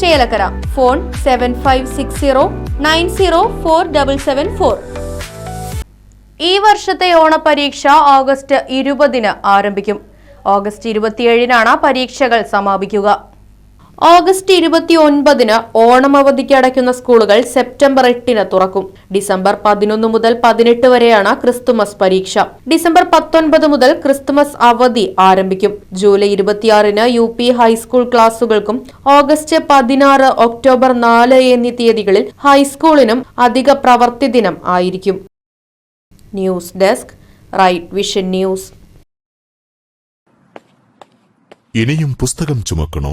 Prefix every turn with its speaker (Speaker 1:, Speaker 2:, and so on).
Speaker 1: Chelakkara. Phone seven five six zero nine zero four double seven four ഈ വർഷത്തെ ഓണപരീക്ഷ August ഇരുപതിന് ആരംഭിക്കും. August ഇരുപത്തിയേഴിനാണ് പരീക്ഷകൾ സമാപിക്കുക. ഓഗസ്റ്റ് ഇരുപത്തി ഒൻപതിന് ഓണം അവധിക്ക് അടയ്ക്കുന്ന സ്കൂളുകൾ സെപ്റ്റംബർ എട്ടിന് തുറക്കും. ഡിസംബർ പതിനൊന്ന് മുതൽ പതിനെട്ട് വരെയാണ് ക്രിസ്തുമസ് പരീക്ഷ. ഡിസംബർ പത്തൊൻപത് മുതൽ ക്രിസ്തുമസ് അവധി ആരംഭിക്കും. ജൂലൈ ഇരുപത്തിയാറിന് യു പി ഹൈസ്കൂൾ ക്ലാസുകൾക്കും ഓഗസ്റ്റ് പതിനാറ് ഒക്ടോബർ നാല് എന്നീ തീയതികളിൽ ഹൈസ്കൂളിനും അധിക പ്രവർത്തി ദിനം ആയിരിക്കും. News desk Right Vision News.
Speaker 2: ഇനിയും പുസ്തകം ചുമക്കണോ?